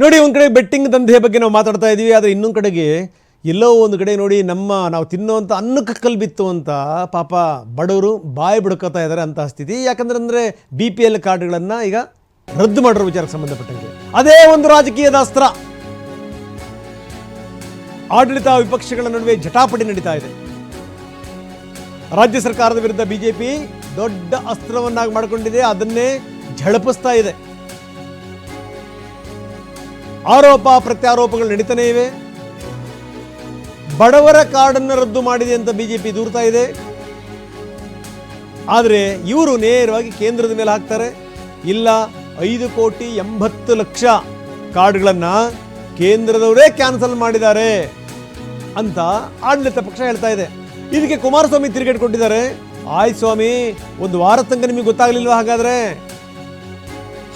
ನೋಡಿ, ಒಂದು ಕಡೆ ಬೆಟ್ಟಿಂಗ್ ದಂಧೆ ಬಗ್ಗೆ ನಾವು ಮಾತಾಡ್ತಾ ಇದ್ದೀವಿ ಆದರೆ ಇನ್ನೊಂದು ಕಡೆಗೆ ಎಲ್ಲೋ ಒಂದು ಕಡೆ ನೋಡಿ ನಮ್ಮ ನಾವು ತಿನ್ನುವಂಥ ಅನ್ನಕ್ಕೆ ಕಲ್ ಬಿತ್ತು ಅಂತ ಪಾಪ ಬಡವರು ಬಾಯಿ ಬಿಡ್ಕೋತಾ ಇದ್ದಾರೆ ಅಂತಹ ಸ್ಥಿತಿ. ಯಾಕಂದ್ರೆ ಅಂದರೆ ಬಿ ಪಿ ಎಲ್ ಕಾರ್ಡ್ಗಳನ್ನು ಈಗ ರದ್ದು ಮಾಡಿರೋ ವಿಚಾರಕ್ಕೆ ಸಂಬಂಧಪಟ್ಟಂಗೆ. ಅದೇ ಒಂದು ರಾಜಕೀಯದ ಅಸ್ತ್ರ ಆಡಳಿತ ವಿಪಕ್ಷಗಳ ನಡುವೆ ಜಟಾಪಟಿ ನಡೀತಾ ಇದೆ. ರಾಜ್ಯ ಸರ್ಕಾರದ ವಿರುದ್ಧ ಬಿಜೆಪಿ ದೊಡ್ಡ ಅಸ್ತ್ರವನ್ನಾಗಿ ಮಾಡಿಕೊಂಡಿದೆ, ಅದನ್ನೇ ಝಳಪಿಸ್ತಾ ಇದೆ. ಆರೋಪ ಪ್ರತ್ಯಾರೋಪಗಳು ನಡೀತಾನೇ ಇವೆ. ಬಡವರ ಕಾರ್ಡನ್ನು ರದ್ದು ಮಾಡಿದೆ ಅಂತ ಬಿಜೆಪಿ ದೂರ್ತಾ ಇದೆ. ಆದರೆ ಇವರು ನೇರವಾಗಿ ಕೇಂದ್ರದ ಮೇಲೆ ಹಾಕ್ತಾರೆ. ಇಲ್ಲ, ಐದು ಕೋಟಿ ಎಂಬತ್ತು ಲಕ್ಷ ಕಾರ್ಡ್ಗಳನ್ನು ಕೇಂದ್ರದವರೇ ಕ್ಯಾನ್ಸಲ್ ಮಾಡಿದ್ದಾರೆ ಅಂತ ಆಡಳಿತ ಪಕ್ಷ ಹೇಳ್ತಾ ಇದೆ. ಇದಕ್ಕೆ ಕುಮಾರಸ್ವಾಮಿ ತಿರುಗೇಟ್ ಕೊಟ್ಟಿದ್ದಾರೆ. ಆಯ್ ಸ್ವಾಮಿ, ಒಂದು ವಾರ ತನಕ ನಿಮಗೆ ಗೊತ್ತಾಗ್ಲಿಲ್ವಾ ಹಾಗಾದ್ರೆ?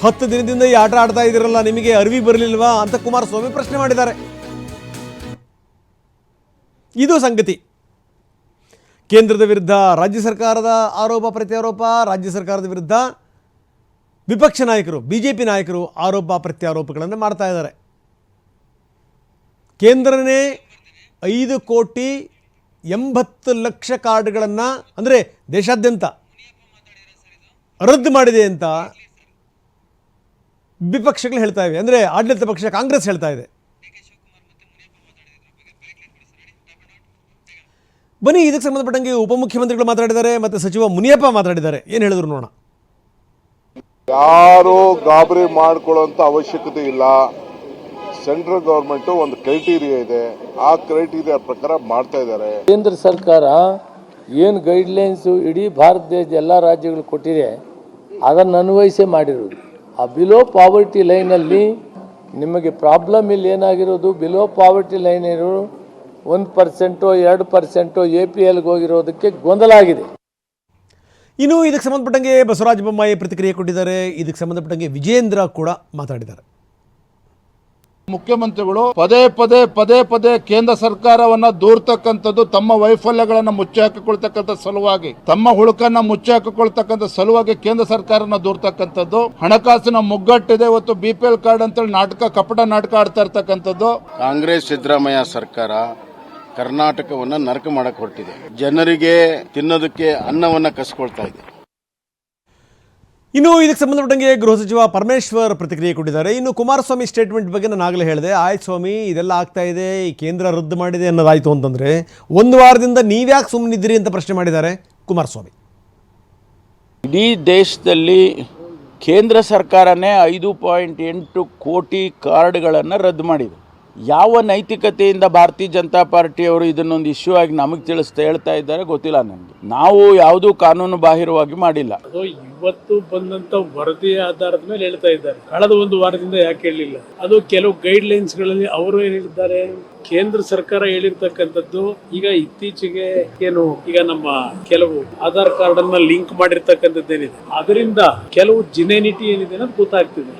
ಹತ್ತು ದಿನದಿಂದ ಈ ಆಟ ಆಡ್ತಾ ಇದ್ದೀರಲ್ಲ, ನಿಮಗೆ ಅರಿವಿ ಬರಲಿಲ್ವಾ ಅಂತ ಕುಮಾರಸ್ವಾಮಿ ಪ್ರಶ್ನೆ ಮಾಡಿದ್ದಾರೆ. ಇದು ಸಂಗತಿ. ಕೇಂದ್ರದ ವಿರುದ್ಧ ರಾಜ್ಯ ಸರ್ಕಾರದ ಆರೋಪ, ಪ್ರತ್ಯಾರೋಪ, ರಾಜ್ಯ ಸರ್ಕಾರದ ವಿರುದ್ಧ ವಿಪಕ್ಷ ನಾಯಕರು ಬಿ ಜೆ ಪಿ ನಾಯಕರು ಆರೋಪ, ಪ್ರತ್ಯಾರೋಪಗಳನ್ನು ಮಾಡ್ತಾ ಇದ್ದಾರೆ. ಕೇಂದ್ರನೇ ಐದು ಕೋಟಿ ಎಂಬತ್ತು ಲಕ್ಷ ಕಾರ್ಡ್ಗಳನ್ನು, ಅಂದರೆ ದೇಶಾದ್ಯಂತ ರದ್ದು ಮಾಡಿದೆ ಅಂತ ವಿಪಕ್ಷಗಳು ಹೇಳ್ತಾ ಇವೆ. ಅಂದರೆ ಆಡಳಿತ ಪಕ್ಷ ಕಾಂಗ್ರೆಸ್ ಹೇಳ್ತಾ ಇದೆ. ಬನ್ನಿ ಇದಕ್ಕೆ ಸಂಬಂಧಪಟ್ಟಂಗೆ ಉಪಮುಖ್ಯಮಂತ್ರಿಗಳು ಮಾತಾಡಿದ್ದಾರೆ ಮತ್ತು ಸಚಿವ ಮುನಿಯಪ್ಪ ಮಾತಾಡಿದ್ದಾರೆ. ಏನು ಹೇಳಿದ್ರು ನೋಡೋಣ. ಯಾರು ಗಾಬರಿ ಮಾಡ್ಕೊಳ್ಳೋಂಥ ಅವಶ್ಯಕತೆ ಇಲ್ಲ. ಸೆಂಟ್ರಲ್ ಗೌರ್ಮೆಂಟ್ ಒಂದು ಕ್ರೈಟೀರಿಯಾ ಇದೆ. ಆ ಕ್ರೈಟೀರಿಯಾ ಪ್ರಕಾರ ಮಾಡ್ತಾ ಇದ್ದಾರೆ. ಕೇಂದ್ರ ಸರ್ಕಾರ ಏನು ಗೈಡ್ಲೈನ್ಸು ಇಡೀ ಭಾರತ ದೇಶದ ಎಲ್ಲ ರಾಜ್ಯಗಳು ಕೊಟ್ಟಿದೆ ಅದನ್ನು ಅನ್ವಯಿಸೇ ಮಾಡಿರೋದು. ಆ ಬಿಲೋ ಪಾವರ್ಟಿ ಲೈನಲ್ಲಿ ನಿಮಗೆ ಪ್ರಾಬ್ಲಮ್ ಇಲ್ಲಿ ಏನಾಗಿರೋದು? ಬಿಲೋ ಪಾವರ್ಟಿ ಲೈನ್ ಇರೋ ಒಂದು ಪರ್ಸೆಂಟು ಎರಡು ಪರ್ಸೆಂಟು ಎ ಪಿ ಎಲ್ಗೆ ಹೋಗಿರೋದಕ್ಕೆ ಗೊಂದಲ ಆಗಿದೆ. ಇನ್ನು ಇದಕ್ಕೆ ಸಂಬಂಧಪಟ್ಟಂಗೆ ಬಸವರಾಜ ಬೊಮ್ಮಾಯಿ ಪ್ರತಿಕ್ರಿಯೆ ಕೊಟ್ಟಿದ್ದಾರೆ. ಇದಕ್ಕೆ ಸಂಬಂಧಪಟ್ಟಂಗೆ ವಿಜೇಂದ್ರ ಕೂಡ ಮಾತಾಡಿದ್ದಾರೆ. ಮುಖ್ಯಮಂತ್ರಿಗಳು ಪದೇ ಪದೇ ಪದೇ ಪದೇ ಕೇಂದ್ರ ಸರ್ಕಾರವನ್ನ ದೂರ್ತಕ್ಕಂಥದ್ದು ತಮ್ಮ ವೈಫಲ್ಯಗಳನ್ನ ಮುಚ್ಚಿ ಹಾಕಿಕೊಳ್ತಕ್ಕಂಥ ಸಲುವಾಗಿ, ತಮ್ಮ ಹುಳುಕನ್ನ ಮುಚ್ಚಿ ಹಾಕಿಕೊಳ್ತಕ್ಕಂಥ ಸಲುವಾಗಿ ಕೇಂದ್ರ ಸರ್ಕಾರನ ದೂರ್ತಕ್ಕಂಥದ್ದು. ಹಣಕಾಸಿನ ಮುಗ್ಗಟ್ಟಿದೆ ಇವತ್ತು ಬಿ ಪಿ ಎಲ್ ಕಾರ್ಡ್ ಅಂತೇಳಿ ನಾಟಕ, ಕಪಟ ನಾಟಕ ಆಡ್ತಾ ಇರ್ತಕ್ಕಂಥದ್ದು. ಕಾಂಗ್ರೆಸ್ ಸಿದ್ದರಾಮಯ್ಯ ಸರ್ಕಾರ ಕರ್ನಾಟಕವನ್ನ ನರಕ ಮಾಡಕ್ ಹೊರಟಿದೆ. ಜನರಿಗೆ ತಿನ್ನೋದಕ್ಕೆ ಅನ್ನವನ್ನ ಕಸ್ಕೊಳ್ತಾ ಇದೆ. ಇನ್ನು ಇದಕ್ಕೆ ಸಂಬಂಧಪಟ್ಟಂಗೆ ಗೃಹ ಸಚಿವ ಪರಮೇಶ್ವರ್ ಪ್ರತಿಕ್ರಿಯೆ ಕೊಟ್ಟಿದ್ದಾರೆ. ಇನ್ನು ಕುಮಾರಸ್ವಾಮಿ ಸ್ಟೇಟ್ಮೆಂಟ್ ಬಗ್ಗೆ ನಾನು ಆಗಲೇ ಹೇಳಿದೆ. ಆಯ್ತು ಸ್ವಾಮಿ, ಇದೆಲ್ಲ ಆಗ್ತಾ ಇದೆ, ಈ ಕೇಂದ್ರ ರದ್ದು ಮಾಡಿದೆ ಅನ್ನೋದಾಯಿತು ಅಂತಂದರೆ ಒಂದು ವಾರದಿಂದ ನೀವ್ಯಾಕೆ ಸುಮ್ಮನಿದ್ದೀರಿ ಅಂತ ಪ್ರಶ್ನೆ ಮಾಡಿದ್ದಾರೆ ಕುಮಾರಸ್ವಾಮಿ. ಇಡೀ ದೇಶದಲ್ಲಿ ಕೇಂದ್ರ ಸರ್ಕಾರನೇ ಐದು ಪಾಯಿಂಟ್ ಎಂಟು ಕೋಟಿ ಕಾರ್ಡ್ಗಳನ್ನು ರದ್ದು ಮಾಡಿದೆ. ಯಾವ ನೈತಿಕತೆಯಿಂದ ಭಾರತೀಯ ಜನತಾ ಪಾರ್ಟಿಯವರು ಇದನ್ನೊಂದು ಇಶ್ಯೂ ಆಗಿ ನಮಗೆ ತಿಳಿಸ್ತಾ ಹೇಳ್ತಾ ಇದ್ದಾರೆ ಗೊತ್ತಿಲ್ಲ ನನಗೆ. ನಾವು ಯಾವುದೂ ಕಾನೂನು ಬಾಹಿರವಾಗಿ ಮಾಡಿಲ್ಲ. ಅದು ಇವತ್ತು ಬಂದಂತ ವರದಿ ಆಧಾರದ ಮೇಲೆ ಹೇಳ್ತಾ ಇದ್ದಾರೆ. ಕಳೆದ ಒಂದು ವಾರದಿಂದ ಯಾಕೆ ಹೇಳಲಿಲ್ಲ ಅದು ಕೆಲವು ಗೈಡ್ ಲೈನ್ಸ್ಗಳಲ್ಲಿ ಅವರು ಹೇಳಿದ್ದಾರೆ. ಕೇಂದ್ರ ಸರ್ಕಾರ ಹೇಳಿರ್ತಕ್ಕಂಥದ್ದು ಈಗ ಇತ್ತೀಚೆಗೆ ಏನು ಈಗ ನಮ್ಮ ಕೆಲವು ಆಧಾರ್ ಕಾರ್ಡ್ ಅನ್ನ ಲಿಂಕ್ ಮಾಡಿರ್ತಕ್ಕಂಥದ್ದೇನಿದೆ. ಅದರಿಂದ ಕೆಲವು ಜಿನೆನಿಟಿ ಏನಿದೆ ಅನ್ನೋದು ಗೊತ್ತಾಗ್ತಿದೆ.